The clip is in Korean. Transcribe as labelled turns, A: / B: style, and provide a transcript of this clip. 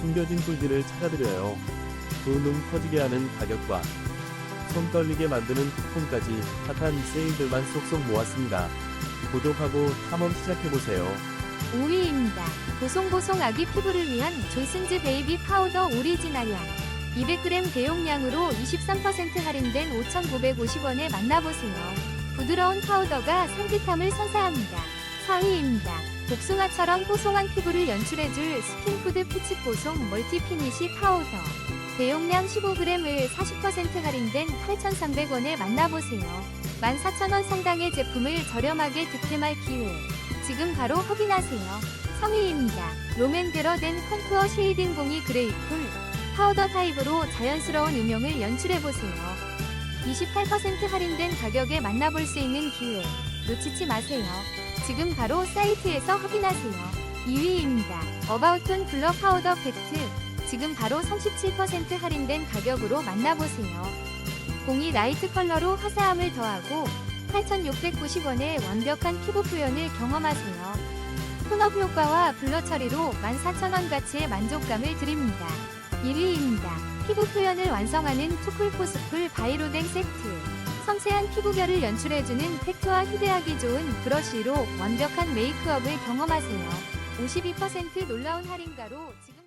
A: 숨겨진 꿀들을 찾아드려요. 두눈 커지게 하는 가격과 손 떨리게 만드는 쿠폰까지 핫한 세일들만 쏙쏙 모았습니다. 구독하고 탐험 시작해보세요.
B: 5위입니다. 보송보송 아기 피부를 위한 존슨즈 베이비 파우더 오리지널량 200g 대용량으로 23% 할인된 5,950원에 만나보세요. 부드러운 파우더가 산뜻함을 선사합니다. 4위입니다. 복숭아처럼 뽀송한 피부를 연출해줄 스킨푸드 피치 보송 멀티 피니시 파우더 대용량 15g을 40% 할인된 8,300원에 만나보세요. 14,000원 상당의 제품을 저렴하게 득템할 기회 지금 바로 확인하세요. 3위입니다. 롬앤데러 된 컨투어 쉐이딩 봉이 그레이풀 파우더 타입으로 자연스러운 음영을 연출해보세요. 28% 할인된 가격에 만나볼 수 있는 기회 놓치지 마세요. 지금 바로 사이트에서 확인하세요. 2위입니다. 어바웃톤 블러 파우더 팩트 지금 바로 37% 할인된 가격으로 만나보세요. 공이 라이트 컬러로 화사함을 더하고 8,690원의 완벽한 피부 표현을 경험하세요. 톤업 효과와 블러 처리로 14,000원 가치의 만족감을 드립니다. 1위입니다. 피부 표현을 완성하는 투쿨포스쿨 바이로댕 세트. 섬세한 피부결을 연출해주는 팩트와 휴대하기 좋은 브러쉬로 완벽한 메이크업을 경험하세요. 52% 놀라운 할인가로 지금